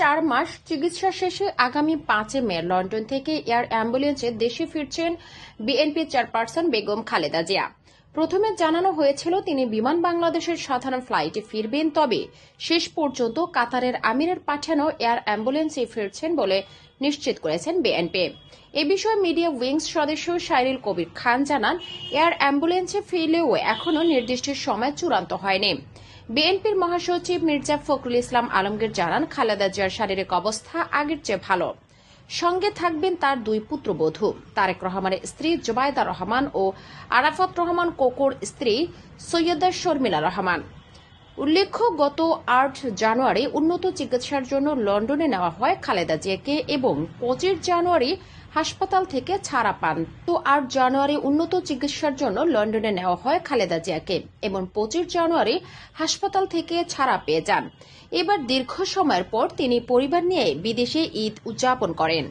চার মাস চিকিৎসা শেষে আগামী পাঁচে মে লন্ডন থেকে এয়ার অ্যাম্বুলেন্সে দেশে ফিরছেন বিএনপি চেয়ারপারসন বেগম খালেদা জিয়া। প্রথমে জানানো হয়েছিল, তিনি বিমান বাংলাদেশের সাধারণ ফ্লাইটে ফিরবেন, তবে শেষ পর্যন্ত কাতারের আমিরের পাঠানো এয়ার অ্যাম্বুলেন্সে ফিরছেন বলে নিশ্চিত করেছেন বিএনপি। এ বিষয়ে মিডিয়া উইংস সদস্য সাইরুল কবির খান জানান, এয়ার অ্যাম্বুলেন্সে ফিরলেও এখনও নির্দিষ্ট সময় চূড়ান্ত হয়নি। বিএনপির মহাসচিব মির্জা ফখরুল ইসলাম আলমগীর জানান, খালেদা জিয়ার শারীরিক অবস্থা আগের চেয়ে ভালো। সঙ্গে থাকবেন তার দুই পুত্রবধূ, তারেক রহমানের স্ত্রী জোবায়দা রহমান ও আরাফত রহমান কোকোর স্ত্রী সৈয়দা শর্মিলা রহমান। উল্লেখ্য, গত আট জানুয়ারি উন্নত চিকিৎসার জন্য লন্ডনে নেওয়া হয় খালেদা জিয়াকে এবং পঁচিশ জানুয়ারি হাসপাতাল থেকে ছাড়া পান। তো আট জানুয়ারি উন্নত চিকিৎসার জন্য লন্ডনে নেওয়া হয় খালেদা জিয়াকে এবং পঁচিশ জানুয়ারি হাসপাতাল থেকে ছাড়া পেয়ে যান। এবার দীর্ঘ সময়ের পর তিনি পরিবার নিয়ে বিদেশে ঈদ উদযাপন করেন।